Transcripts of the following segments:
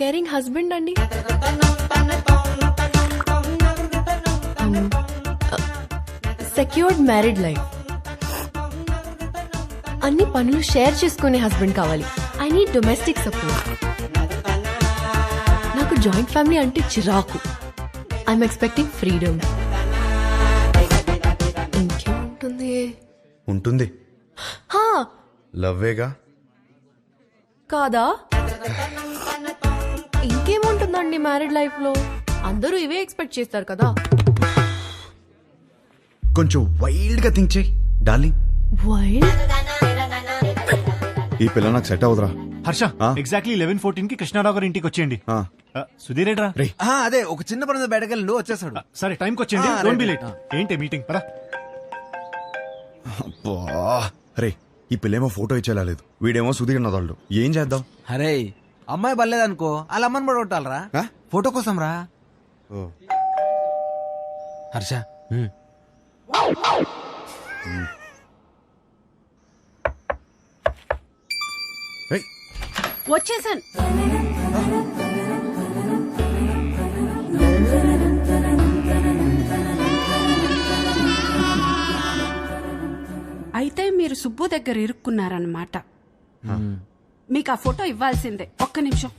Caring husband అండి? Secured married life అన్ని పనులు షేర్ చేసుకునే హస్బెండ్ కావాలి. ఐ నీడ్ డొమెస్టిక్ సపోర్ట్ నాకు జాయింట్ ఫ్యామిలీ అంటే చిరాకు. ఐఎమ్ ఎక్స్పెక్టింగ్ ఫ్రీడమ్ ఇంకేముంటుంది? ఉంటుంది. హా, లవ్వేగా? కాదా? ఇంకేముంటుందండి మ్యారీడ్ లైఫ్లో? అందరూ ఇవే ఎక్స్పెక్ట్ చేస్తారు కదా. కొంచెం వైల్డ్గా థింక్ చేయి డార్లింగ్ వైల్డ్ ఈ పిల్ల నాకు సెట్ అవుదరా హర్ష ఆ? ఎగ్జాక్ట్లీ లెవెన్ ఫోర్టీన్కి కృష్ణారావు గారి ఇంటికి వచ్చేయండి. ఆ. ఆ, సుధీర్ ఏడ్రా? రేయ్. ఆ, అదే ఒక చిన్న పని బయటకు వెళ్ళి వచ్చేసాడు. సరే టైంకి వచ్చేయండి. డోంట్ బి రైట్, లేట్ ఏంటి మీటింగ్ పరా అబ్బా. రే ఈ పిల్లేమో ఫోటో ఇచ్చేలా లేదు. వీడేమో సుధీర్ నదాళ్ళు ఏం చేద్దాం? అరే అమ్మాయి బలేదనుకో వాళ్ళ అమ్మని ఆ? ఫోటో కోసం రా ఓ. హర్ష. వచ్చేసాను. అయితే మీరు సుబ్బు దగ్గర ఇరుక్కున్నారన్నమాట. మీకు ఆ ఫోటో ఇవ్వాల్సిందే. ఒక్క నిమిషం.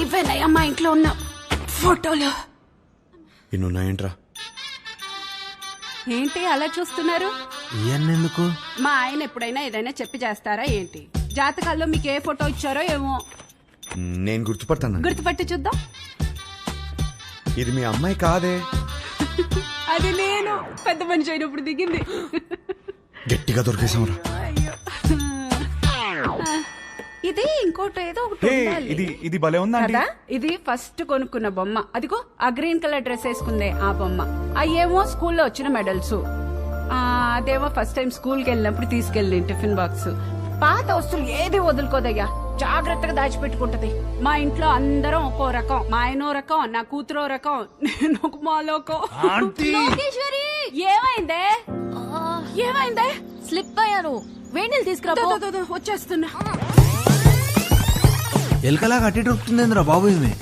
ఇవేనయ్యా మా ఇంట్లో ఉన్న ఫోటోలు. ఇన్నున్నాయేంట్రా ఏంటి అలా చూస్తున్నారు? ఎందుకు మా ఆయన ఎప్పుడైనా ఏదైనా చెప్పి చేస్తారా ఏంటి? జాతకాల్లో మీకు ఏ ఫోటో ఇచ్చారో ఏమో. నేను గుర్తుపడతాను గుర్తుపట్టి చూద్దాం. ఇది మీ అమ్మాయి కాదే? అది నేను పెద్ద మనిషి అయినప్పుడు దిగింది. గట్టిగా దొరికేసాంరా ఇది ఇంకోటి ఏదో ఒకటి ఉండాలి. ఇది ఇది భలే ఉందా కదా ఇది ఫస్ట్ కొనుక్కున్న బొమ్మ. అదిగో ఆ గ్రీన్ కలర్ డ్రెస్ వేసుకుందే ఆ బొమ్మ. అయ్యేమో స్కూల్లో వచ్చిన మెడల్స్. అదేమో ఫస్ట్ టైం స్కూల్కి వెళ్ళినప్పుడు తీసుకెళ్ళి టిఫిన్ బాక్స్. పాత వస్తువులు ఏది వదులుకోదయ్యా? జాగ్రత్తగా దాచిపెట్టుకుంటది. మా ఇంట్లో అందరం ఒక్కో రకం. మా ఆయనో రకం నా కూతురో రకం నేను ఒక మాలోకం లోకేశ్వరి! ఏమైందే? ఏమైందే? స్లిప్ అయ్యాను. వేణీలు తీసుకురా దో, పో. దో, దో, దో, వచ్చేస్తున్నా. ఎలకలా కట్టి దొరుకుతుందేంద్రా బాబు ఈమె?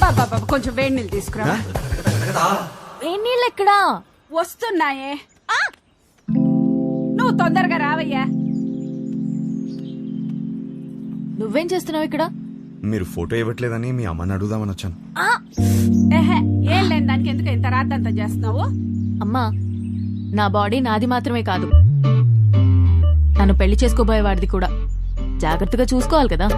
బాబా బాబా కొంచెం వేడి నీళ్ళు తీసుకురా. వేణీళ్ళు ఎక్కడా? వస్తున్నాయే! నువ్వు తొందరగా రావయ్యా. నువ్వేం చేస్తున్నావు ఇక్కడ? మీరు ఫోటో ఇవ్వట్లేదని మీ అమ్మని అడుగుదామని వచ్చాను. ఆ! ఏం లేని దానికి ఎందుకు ఇంత రాద్దంతా చేస్తున్నావు? అమ్మా నా బాడీ నాది మాత్రమే కాదు. నన్ను పెళ్ళి చేసుకోబోయేవాడిది కూడా. జాగ్రత్తగా చూసుకోవాలి కదా.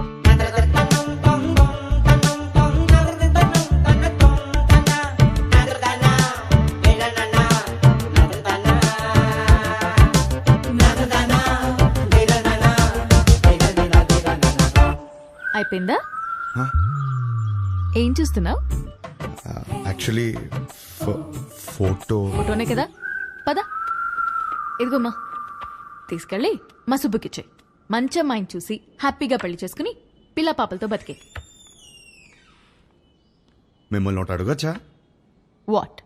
అయిపోయిందా హ? ఏం చూస్తున్నావు? యాక్చువల్లీ ఫోటో ఫోటోనే కదా. పద. ఇదిగోమ్మా తీసుకెళ్ళి మా సుబ్బుకిచ్చే. మంచి అమ్మాయిని చూసి హ్యాపీగా పెళ్ళి చేసుకుని పిల్ల పాపలతో బతికే. మిమ్మల్ని ఒకటి అడగచ్చా? What?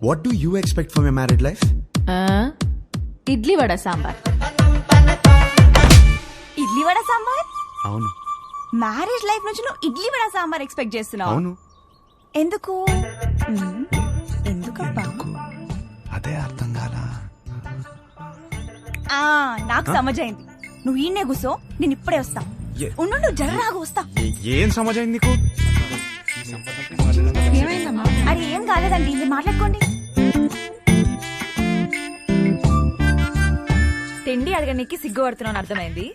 What do you expect for my married life idli vada sambar. Idli vada sambar? అవును. మ్యారేజ్ లైఫ్ నుంచి నువ్వు ఇడ్లీ వడ సాంబార్ ఎక్స్పెక్ట్ చేస్తున్నావు. అవును. ఎందుకు? మ్మ్. ఎందుకబ్బా? అదే అర్థం కాలా? ఆ, నాకు సమజైంది. నువ్వు ఈయనే కూసో నేను ఇప్పుడే వస్తా. ఏ- ఉండు జర్రాగా వస్తా. ఏ- సమాజం నీకు? అరే ఏం కాలేదండి మీరు మాట్లాడుకోండి. తిండి అడగడానికి సిగ్గుపడుతున్నాను అర్థమైంది.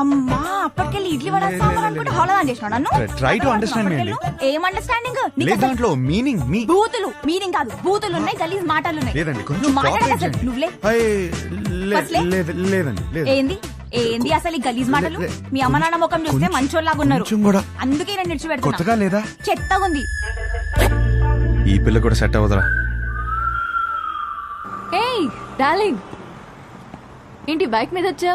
అమ్మా అప్పటికెళ్ళి ఇడ్లీ వడ సాంబార్ అనుకుంటే హోళదాన్ చేసినావు నన్ను? Try to understand me అండి. ఏం అండర్స్టాండింగ్ లేదు దాంట్లో మీనింగ్ మీ బూతులు మీనింగ్ కాదు. బూతులు ఉన్నాయి గలీజ్ మాటలు ఉన్నాయి. లేదండి కొంచెం నువ్వు మాట్లాడక. నువ్వులే? లేదు లేదండి లేదు ఏంది? ఏంది అసలు ఈ గలీజ్ మాటలు? మీ అమ్మ నాన్న ముఖం చూస్తే మంచోళ్ళలాగా ఉన్నారు. అందుకే నేను నిడిచిపెడుతున్నా. కొత్తగా లేదా? చెత్తగా ఉంది. ఈ పిల్ల కూడా సెట్ అవ్వదురా. ఏయ్ డార్లింగ్. ఏంటి బైక్ మీద వచ్చా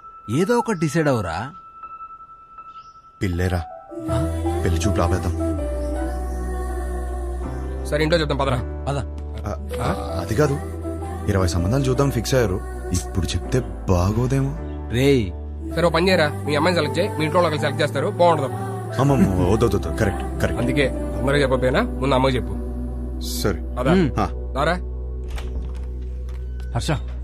ఏదో ఒకటి డిసైడ్ అవరా పిల్లేరా. పెళ్ళి చూపు ఆపేద్దాం. సరే ఇంట్లో చెప్తాం పదరా. పద. ఆ, ఆ, అది కాదు. ఇరవై సంబంధాలు చూద్దాం ఫిక్స్ అయ్యారు. ఇప్పుడు చెప్తే బాగోదేమో. రేయ్. సరే ఓ పని చేయరా. మీ అమ్మాయిని సెలెక్ట్ చేయి. మీ ఇంట్లో వాళ్ళకి సెలెక్ట్ చేస్తారు. బాగుండదు అమ్మమ్మ వద్దు కరెక్ట్ కరెక్ట్ అందుకే అందరూ చెప్పకపోయినా ముందు అమ్మకి చెప్పు. సరే. ఆ, దారా. హర్ష.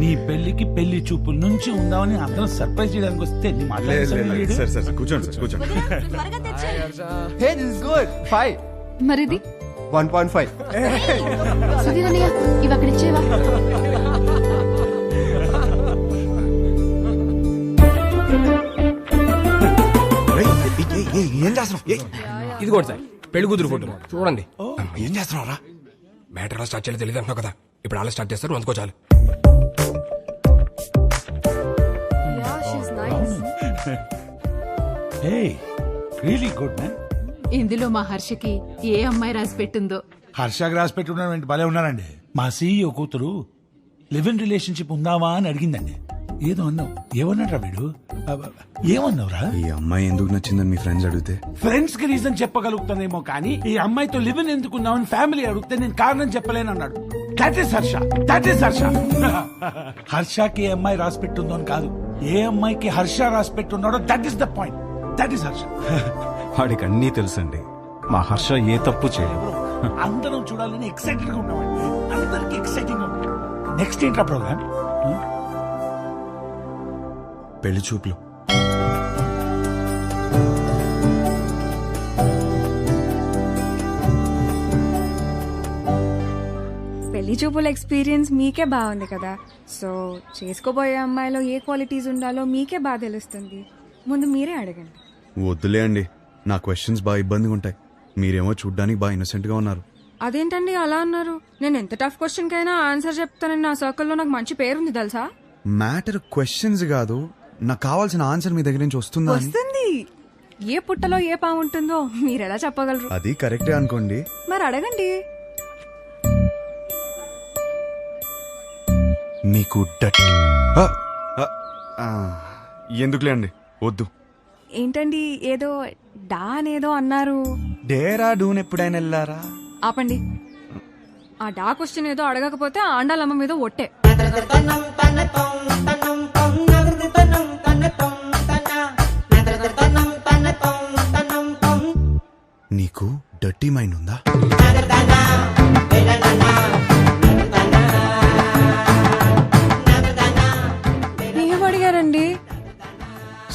నీ పెళ్ళికి పెళ్ళి చూపుల నుంచి ఉందామని అందరం సర్ప్రైజ్ చేయడానికి వస్తే నీ సార్ సార్ కూర్చోండి సార్ కూర్చోండి. Hey this is good five మరిది? వన్ పాయింట్ ఫైవ్ సుధీర్ అన్నయ్య ఇవి అక్కడ ఇచ్చేవా? ఏయ్, ఏయ్, ఏయ్, ఏయ్, ఏం చేస్తున్నావు? ఇది కూడా సార్ పెళ్ళి కూతురు ఫోటో. చూడండి. ఏం చేస్తున్నావు రా మ్యాటర్ స్టార్ట్ చేయాలో తెలియదు అంటున్నావు కదా. ఇప్పుడు అలా స్టార్ట్ చేస్తారు అందుకో చాలు. హే రియలీ గుడ్ మ్యాన్ ఇందులో మా హర్షకి ఏ అమ్మాయి రాసి పెట్టిందో? హర్షకి రాసి పెట్టుకున్నాడు భలే ఉన్నారండి. మా సీఈఓ కూతురు లివ్ ఇన్ రిలేషన్షిప్ ఉందావా అని అడిగిందండి. ఏదో అన్నావు. ఏమన్నాడ్రా వీడు? ఏమన్నావురా? ఈ అమ్మాయి ఎందుకు నచ్చిందని మీ ఫ్రెండ్స్ అడిగితే? ఫ్రెండ్స్కి రీజన్ చెప్పగలుగుతానేమో కానీ ఈ అమ్మాయితో లివ్ ఇన్ ఎందుకున్నామని ఫ్యామిలీ అడిగితే నేను కారణం చెప్పలేను అన్నాడు. That is Harsha. That is Harsha. హర్షకి ఏ అమ్మాయి రాసి పెట్టుందో అని కాదు. ఏ అమ్మాయికి హర్ష రాసి పెట్టున్నాడో that is the point that is Harsha. వాడికి అన్నీ తెలుసండి. మా హర్ష ఏ తప్పు చేయలేదు అందరం చూడాలని ఎక్సైటెడ్గా ఉన్నామండి అందరికి ఎక్సైటింగ్ నెక్స్ట్ ఏంట్రా ప్రోగ్రామ్ పెళ్ళి చూపులు. పెళ్ళి చూపుల ఎక్స్పీరియన్స్ మీకే బాగుంది కదా. సో చేసుకోబోయే అమ్మాయిలో ఏ క్వాలిటీస్ ఉండాలో మీకే బాగా తెలుస్తుంది. ముందు మీరే అడగండి. వద్దులే అండి. నా క్వశ్చన్స్ బాగా ఇబ్బందిగా ఉంటాయి. మీరేమో చూడ్డానికి బాగా innocent గా ఉన్నారు. అదేంటండి అలా అన్నారు? నేను ఎంత టఫ్ క్వశ్చన్ కైనా ఆన్సర్ చెప్తానని నా సర్కిల్లో నాకు మంచి పేరుంది తెలుసా? మ్యాటర్ క్వశ్చన్స్ కాదు. నాకు కావాల్సిన ఆన్సర్ మీ దగ్గర నుంచి వస్తుందా అని. వస్తుంది. ఏ పుట్టలో ఏ పాము ఉంటుందో మీరు ఎలా చెప్పగలరు? అది కరెక్టే అనుకోండి. మరి అడగండి. డట్. ఆ, ఎందుకులే అండి? వద్దు. ఏంటండి ఏదో డా అనేదో అన్నారు. డేరా డూన్ ఎప్పుడైనా వెళ్ళారా? ఆపండి. ఆ డా క్వశ్చన్ ఏదో అడగకపోతే ఆ ఆండాలమ్మ మీద ఒట్టే. నీకు డర్టీ మైండ్ ఉందా?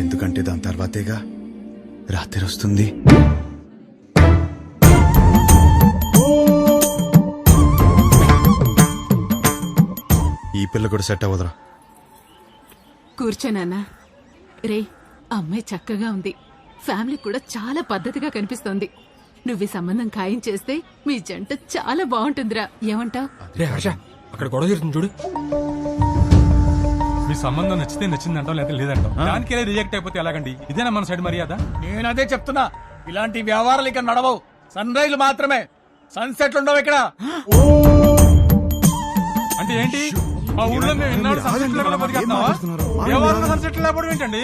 ఎందుకంటే దాని తర్వాతేగా రాత్రి వస్తుంది. ఈ పిల్ల కూడా సెట్ అవ్వదురా. కూర్చోనన్నా రే అమ్మాయి చక్కగా ఉంది. ఫ్యామిలీ కూడా చాలా పద్ధతిగా కనిపిస్తోంది. నువ్వు ఈ సంబంధం ఖాయం చేస్తే మీ జంట చాలా బాగుంటుందిరా. ఏమంటావ్? రే హర్ష అక్కడ గొడవ జరుగుతుంది చూడు. మీ సంబంధం నచ్చితే నచ్చిందంటాం లేదా లేదంటాం దానికి రిజెక్ట్ అయిపోతే ఎలాగండి? ఇదేనా మన సైడ్ మర్యాద? నేను అదే చెప్తున్నా. ఇలాంటి వ్యవహారాలు ఇక్కడ నడవవు. సన్ రైజ్ మాత్రమే. సన్సెట్లు ఉండవు ఇక్కడ. అంటే ఏంటి? మా ఊళ్ళో మేము ఇన్నాడు సన్సెట్ లేకుండా ఊళ్ళో సన్సెట్ లేకపోవడం ఏంటండి?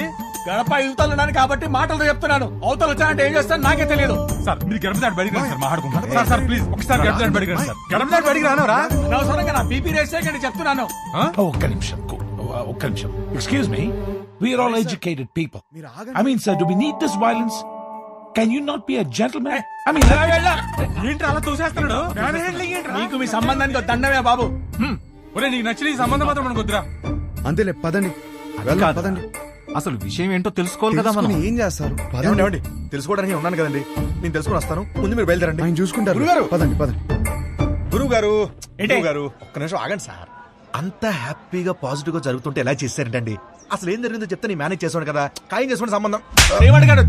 గడప యువతలు కాబట్టి మాటలతో చెప్తున్నాను. అవతల వచ్చానంటే ఏం చేస్తాను నాకే తెలియదు. సార్ మీరు గడప దాటి బయటికి రండి సార్ మాట్లాడుకుంటాం సార్ సార్ ప్లీజ్ ఒకసారి గడప దాటి బయటికి రండి సార్. గడప దాటి బయటికి రానవరా? అనవసరంగా నా బీపీ రేస్ చేయకండి చెప్తున్నాను. ఒక్క నిమిషం ఒక్క నిమిషం. Excuse me we're all educated people I mean sir do we need this violence can you not be a gentlemen I mean ఏంటి అలా తోసేస్తున్నాడు? మ్యాన్ హ్యాండ్లింగ్ ఏంట్రా? నీకు మీ సంబంధానికి దండమే బాబు. హ్మ్. ఒరేయ్ నీకు నచ్చిన ఈ సంబంధం మాత్రం మనకు వద్దురా. అంతేలే పదండి. పదండి. అసలు విషయం ఏంటో తెలుసుకోవాలి కదా మనం. ఏం చేస్తారు? పదండి. ఏమండి? తెలుసుకోవడానికి ఉన్నాను కదండి. నేను తెలుసుకుని వస్తాను. ముందు మీరు బయలుదేరండి. ఆయన చూసుకుంటారు. గురుగారు! పదండి పదండి. గురువు గారు గారు ఒక్క నిమిషం ఆగండి సార్. అంత హ్యాపీగా పాజిటివ్గా జరుగుతుంటే ఎలా చేశారంటండి? అసలు ఏం జరిగిందో చెప్తే నేను మేనేజ్ చేసాను కదా. ఖాయం చేసుకోండి సంబంధం. ఏమడిగాడు